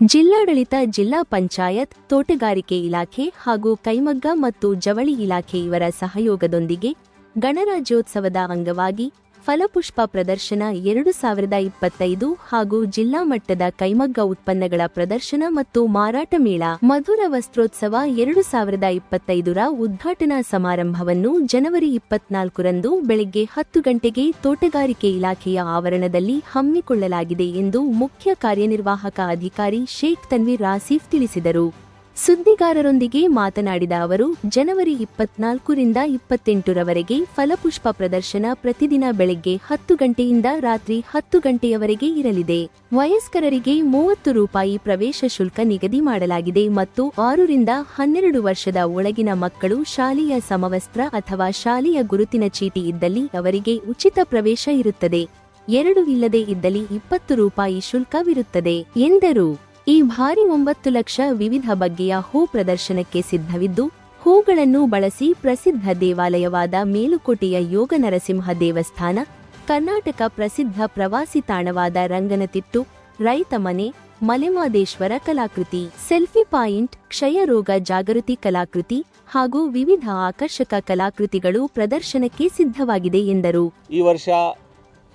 ಜಿಲ್ಲಾಡಳಿತ ಜಿಲ್ಲಾ ಪಂಚಾಯತ್ ತೋಟಗಾರಿಕೆ ಇಲಾಖೆ ಹಾಗೂ ಕೈಮಗ್ಗ ಮತ್ತು ಜವಳಿ ಇಲಾಖೆ ಇವರ ಸಹಯೋಗದೊಂದಿಗೆ ಗಣರಾಜ್ಯೋತ್ಸವದ ಅಂಗವಾಗಿ ಫಲಪುಷ್ಪ ಪ್ರದರ್ಶನ ಎರಡು ಸಾವಿರದ ಇಪ್ಪತ್ತೈದು ಹಾಗೂ ಜಿಲ್ಲಾ ಮಟ್ಟದ ಕೈಮಗ್ಗ ಉತ್ಪನ್ನಗಳ ಪ್ರದರ್ಶನ ಮತ್ತು ಮಾರಾಟ ಮೇಳ. ಮಧುರ ವಸ್ತ್ರೋತ್ಸವ ಎರಡು ಸಾವಿರದ ಇಪ್ಪತ್ತೈದರ ಉದ್ಘಾಟನಾ ಸಮಾರಂಭವನ್ನು ಜನವರಿ ಇಪ್ಪತ್ನಾಲ್ಕರಂದು ಬೆಳಗ್ಗೆ ಹತ್ತು ಗಂಟೆಗೆ ತೋಟಗಾರಿಕೆ ಇಲಾಖೆಯ ಆವರಣದಲ್ಲಿ ಹಮ್ಮಿಕೊಳ್ಳಲಾಗಿದೆ ಎಂದು ಮುಖ್ಯ ಕಾರ್ಯನಿರ್ವಾಹಕ ಅಧಿಕಾರಿ ಶೇಖ್ ತನ್ವೀರ್ ರಾಸೀಫ್ ತಿಳಿಸಿದರು. ಸುದ್ದಿಗಾರರೊಂದಿಗೆ ಮಾತನಾಡಿದ ಅವರು, ಜನವರಿ ಇಪ್ಪತ್ನಾಲ್ಕರಿಂದ ಇಪ್ಪತ್ತೆಂಟರವರೆಗೆ ಫಲಪುಷ್ಪ ಪ್ರದರ್ಶನ ಪ್ರತಿದಿನ ಬೆಳಗ್ಗೆ ಹತ್ತು ಗಂಟೆಯಿಂದ ರಾತ್ರಿ ಹತ್ತು ಗಂಟೆಯವರೆಗೆ ಇರಲಿದೆ. ವಯಸ್ಕರರಿಗೆ ಮೂವತ್ತು ರೂಪಾಯಿ ಪ್ರವೇಶ ಶುಲ್ಕ ನಿಗದಿ ಮಾಡಲಾಗಿದೆ ಮತ್ತು ಆರರಿಂದ ಹನ್ನೆರಡು ವರ್ಷದ ಒಳಗಿನ ಮಕ್ಕಳು ಶಾಲೆಯ ಸಮವಸ್ತ್ರ ಅಥವಾ ಶಾಲೆಯ ಗುರುತಿನ ಚೀಟಿ ಇದ್ದಲ್ಲಿ ಅವರಿಗೆ ಉಚಿತ ಪ್ರವೇಶ ಇರುತ್ತದೆ. ಎರಡು ಇಲ್ಲದೆ ಇದ್ದಲ್ಲಿ ಇಪ್ಪತ್ತು ರೂಪಾಯಿ ಶುಲ್ಕವಿರುತ್ತದೆ ಎಂದರು. ಈ ಭಾರಿ ಒಂಬತ್ತು ಲಕ್ಷ ವಿವಿಧ ಬಗೆಯ ಹೂ ಪ್ರದರ್ಶನಕ್ಕೆ ಸಿದ್ಧವಿದ್ದು, ಹೂಗಳನ್ನು ಬಳಸಿ ಪ್ರಸಿದ್ಧ ದೇವಾಲಯವಾದ ಮೇಲುಕೋಟೆಯ ಯೋಗ ನರಸಿಂಹ ದೇವಸ್ಥಾನ, ಕರ್ನಾಟಕ ಪ್ರಸಿದ್ಧ ಪ್ರವಾಸಿ ತಾಣವಾದ ರಂಗನತಿಟ್ಟು, ರೈತ ಮನೆ, ಮಲೆಮಾದೇಶ್ವರ ಕಲಾಕೃತಿ, ಸೆಲ್ಫಿ ಪಾಯಿಂಟ್ ಕ್ಷಯ ರೋಗ ಜಾಗೃತಿ ಕಲಾಕೃತಿ ಹಾಗೂ ವಿವಿಧ ಆಕರ್ಷಕ ಕಲಾಕೃತಿಗಳು ಪ್ರದರ್ಶನಕ್ಕೆ ಸಿದ್ಧವಾಗಿದೆ ಎಂದರು. ಈ ವರ್ಷ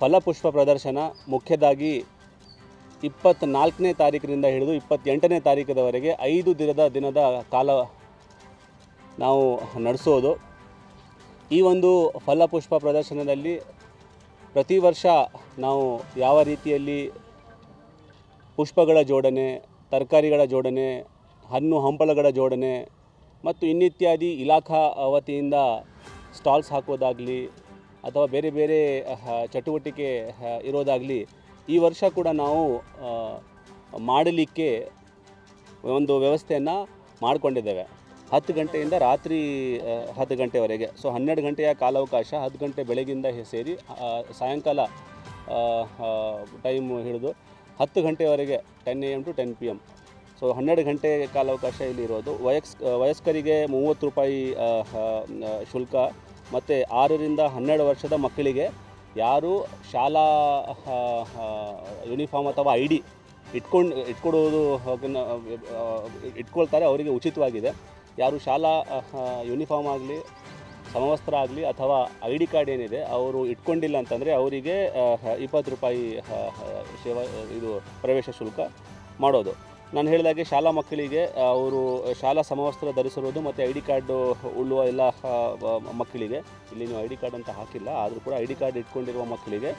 ಫಲಪುಷ್ಪ ಪ್ರದರ್ಶನ ಮುಖ್ಯದಾಗಿ ಇಪ್ಪತ್ತ್ನಾಲ್ಕನೇ ತಾರೀಕಿನಿಂದ ಹಿಡಿದು ಇಪ್ಪತ್ತೆಂಟನೇ ತಾರೀಕದವರೆಗೆ ಐದು ದಿನದ ದಿನದ ಕಾಲ ನಾವು ನಡೆಸೋದು. ಈ ಒಂದು ಫಲಪುಷ್ಪ ಪ್ರದರ್ಶನದಲ್ಲಿ ಪ್ರತಿ ವರ್ಷ ನಾವು ಯಾವ ರೀತಿಯಲ್ಲಿ ಪುಷ್ಪಗಳ ಜೋಡಣೆ, ತರಕಾರಿಗಳ ಜೋಡಣೆ, ಹಣ್ಣು ಹಂಪಲಗಳ ಜೋಡಣೆ ಮತ್ತು ಇನ್ನಿತ್ಯಾದಿ ಇಲಾಖಾ ವತಿಯಿಂದ ಸ್ಟಾಲ್ಸ್ ಹಾಕೋದಾಗಲಿ ಅಥವಾ ಬೇರೆ ಬೇರೆ ಚಟುವಟಿಕೆ ಇರೋದಾಗಲಿ ಈ ವರ್ಷ ಕೂಡ ನಾವು ಮಾಡಲಿಕ್ಕೆ ಒಂದು ವ್ಯವಸ್ಥೆಯನ್ನು ಮಾಡಿಕೊಂಡಿದ್ದೇವೆ. ಹತ್ತು ಗಂಟೆಯಿಂದ ರಾತ್ರಿ ಹತ್ತು ಗಂಟೆವರೆಗೆ. ಸೊ ಹನ್ನೆರಡು ಗಂಟೆಯ ಕಾಲಾವಕಾಶ, ಹತ್ತು ಗಂಟೆ ಬೆಳಗಿಂದ ಸೇರಿ ಸಾಯಂಕಾಲ ಟೈಮ್ ಹಿಡಿದು ಹತ್ತು ಗಂಟೆವರೆಗೆ ten A M to ten P M so ಹನ್ನೆರಡು ಗಂಟೆ ಕಾಲಾವಕಾಶ ಇಲ್ಲಿ ಇರೋದು. ವಯಸ್ ವಯಸ್ಕರಿಗೆ ಮೂವತ್ತು ರೂಪಾಯಿ ಶುಲ್ಕ, ಮತ್ತು ಆರರಿಂದ ಹನ್ನೆರಡು ವರ್ಷದ ಮಕ್ಕಳಿಗೆ ಯಾರು ಶಾಲಾ ಯೂನಿಫಾರ್ಮ್ ಅಥವಾ ಐ ಡಿ ಇಟ್ಕೊಂಡು, ಇಟ್ಕೊಡೋದು ಇಟ್ಕೊಳ್ತಾರೆ ಅವರಿಗೆ ಉಚಿತವಾಗಿದೆ. ಯಾರು ಶಾಲಾ ಯೂನಿಫಾರ್ಮ್ ಆಗಲಿ, ಸಮವಸ್ತ್ರ ಆಗಲಿ ಅಥವಾ ಐ ಡಿ ಕಾರ್ಡ್ ಏನಿದೆ ಅವರು ಇಟ್ಕೊಂಡಿಲ್ಲ ಅಂತಂದರೆ ಅವರಿಗೆ ಇಪ್ಪತ್ತು ರೂಪಾಯಿ ಸೇವಾ, ಇದು ಪ್ರವೇಶ ಶುಲ್ಕ ಮಾಡೋದು. ನಾನು ಹೇಳಿದಾಗೆ ಶಾಲಾ ಮಕ್ಕಳಿಗೆ ಅವರು ಶಾಲಾ ಸಮವಸ್ತ್ರ ಧರಿಸಿರೋದು ಮತ್ತು ಐ ಡಿ ಕಾರ್ಡು ಉಳ್ಳುವ ಎಲ್ಲ ಮಕ್ಕಳಿಗೆ. ಇಲ್ಲಿ ನೀವು ಐ ಡಿ ಕಾರ್ಡ್ ಅಂತ ಹಾಕಿಲ್ಲ, ಆದರೂ ಕೂಡ ಐ ಡಿ ಕಾರ್ಡ್ ಇಟ್ಕೊಂಡಿರುವ ಮಕ್ಕಳಿಗೆ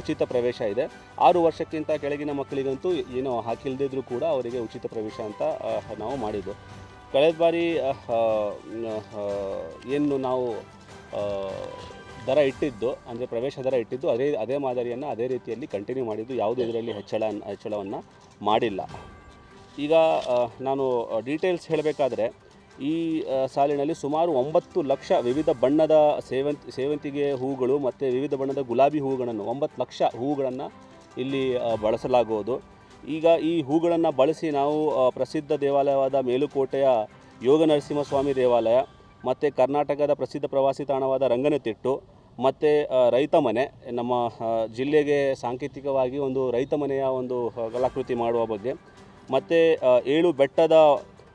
ಉಚಿತ ಪ್ರವೇಶ ಇದೆ. ಆರು ವರ್ಷಕ್ಕಿಂತ ಕೆಳಗಿನ ಮಕ್ಕಳಿಗಂತೂ ಏನು ಹಾಕಿಲ್ಲದಿದ್ರೂ ಕೂಡ ಅವರಿಗೆ ಉಚಿತ ಪ್ರವೇಶ ಅಂತ ನಾವು ಮಾಡಿದ್ದು. ಕಳೆದ ಬಾರಿ ಏನು ನಾವು ದರ ಇಟ್ಟಿದ್ದು, ಅಂದರೆ ಪ್ರವೇಶ ದರ ಇಟ್ಟಿದ್ದು, ಅದೇ ಅದೇ ಮಾದರಿಯನ್ನು ಅದೇ ರೀತಿಯಲ್ಲಿ ಕಂಟಿನ್ಯೂ ಮಾಡಿದ್ದು, ಯಾವುದೇ ಇದರಲ್ಲಿ ಹೆಚ್ಚಳ, ಹೆಚ್ಚಳವನ್ನು ಮಾಡಿಲ್ಲ. ಈಗ ನಾನು ಡೀಟೇಲ್ಸ್ ಹೇಳಬೇಕಾದ್ರೆ, ಈ ಸಾಲಿನಲ್ಲಿ ಸುಮಾರು ಒಂಬತ್ತು ಲಕ್ಷ ವಿವಿಧ ಬಣ್ಣದ ಸೇವಂತಿ, ಸೇವಂತಿಗೆ ಹೂಗಳು ಮತ್ತು ವಿವಿಧ ಬಣ್ಣದ ಗುಲಾಬಿ ಹೂಗಳನ್ನು, ಒಂಬತ್ತು ಲಕ್ಷ ಹೂಗಳನ್ನು ಇಲ್ಲಿ ಬಳಸಲಾಗುವುದು. ಈಗ ಈ ಹೂಗಳನ್ನು ಬಳಸಿ ನಾವು ಪ್ರಸಿದ್ಧ ದೇವಾಲಯವಾದ ಮೇಲುಕೋಟೆಯ ಯೋಗ ನರಸಿಂಹಸ್ವಾಮಿ ದೇವಾಲಯ, ಮತ್ತು ಕರ್ನಾಟಕದ ಪ್ರಸಿದ್ಧ ಪ್ರವಾಸಿ ತಾಣವಾದ ರಂಗನತಿಟ್ಟು, ಮತ್ತು ರೈತ ಮನೆ, ನಮ್ಮ ಜಿಲ್ಲೆಗೆ ಸಾಂಕೇತಿಕವಾಗಿ ಒಂದು ರೈತ ಮನೆಯ ಒಂದು ಕಲಾಕೃತಿ ಮಾಡುವ ಬಗ್ಗೆ. ಮತ್ತು ಏಳು ಬೆಟ್ಟದ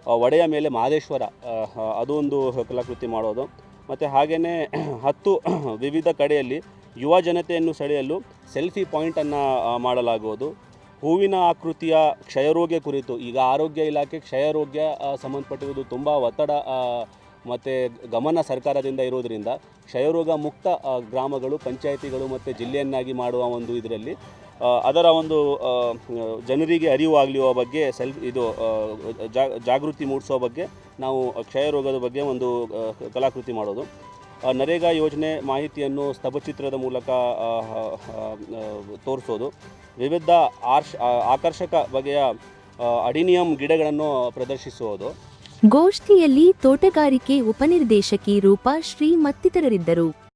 ಒಡೆಯ ಮೇಲೆ ಮಹದೇಶ್ವರ ಅದು ಒಂದು ಕಲಾಕೃತಿ ಮಾಡೋದು. ಮತ್ತು ಹಾಗೆಯೇ ಹತ್ತು ವಿವಿಧ ಕಡೆಯಲ್ಲಿ ಯುವ ಜನತೆಯನ್ನು ಸೆಳೆಯಲು ಸೆಲ್ಫಿ ಪಾಯಿಂಟನ್ನು ಮಾಡಲಾಗುವುದು. ಹೂವಿನ ಆಕೃತಿಯ ಕ್ಷಯರೋಗ್ಯ ಕುರಿತು, ಈಗ ಆರೋಗ್ಯ ಇಲಾಖೆ ಕ್ಷಯರೋಗ್ಯ ಸಂಬಂಧಪಟ್ಟಿರುವುದು ತುಂಬ ಒತ್ತಡ ಮತ್ತು ಗಮನ ಸರ್ಕಾರದಿಂದ ಇರೋದರಿಂದ ಕ್ಷಯರೋಗ ಮುಕ್ತ ಗ್ರಾಮಗಳು, ಪಂಚಾಯಿತಿಗಳು ಮತ್ತು ಜಿಲ್ಲೆಯನ್ನಾಗಿ ಮಾಡುವ ಒಂದು ಇದರಲ್ಲಿ ಅದರ ಒಂದು ಜನರಿಗೆ ಅರಿವು ಆಗಲಿರುವ ಬಗ್ಗೆ ಸೆಲ್ಫ್ ಇದು ಜಾಗೃತಿ ಮೂಡಿಸೋ ಬಗ್ಗೆ ನಾವು ಕ್ಷಯರೋಗದ ಬಗ್ಗೆ ಒಂದು ಕಲಾಕೃತಿ ಮಾಡೋದು. ನರೇಗಾ ಯೋಜನೆ ಮಾಹಿತಿಯನ್ನು ಸ್ತಭಚಿತ್ರದ ಮೂಲಕ ತೋರಿಸೋದು. ವಿವಿಧ ಆರ್ಷ್ ಆಕರ್ಷಕ ಬಗೆಯ ಅಡಿನಿಯಂ ಗಿಡಗಳನ್ನು ಪ್ರದರ್ಶಿಸುವುದು ಗೋಷ್ಠಿಯಲ್ಲಿ ತೋಟಗಾರಿಕೆ ಉಪನಿರ್ದೇಶಕಿ ರೂಪಾ ಶ್ರೀ ಮತ್ತಿತರರಿದ್ದರು.